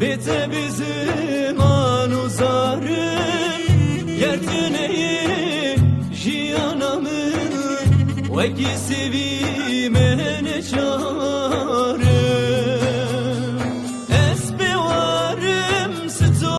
Bite bizim anuzarım Yertineyi jiyanamın Veki sevime ne çağır.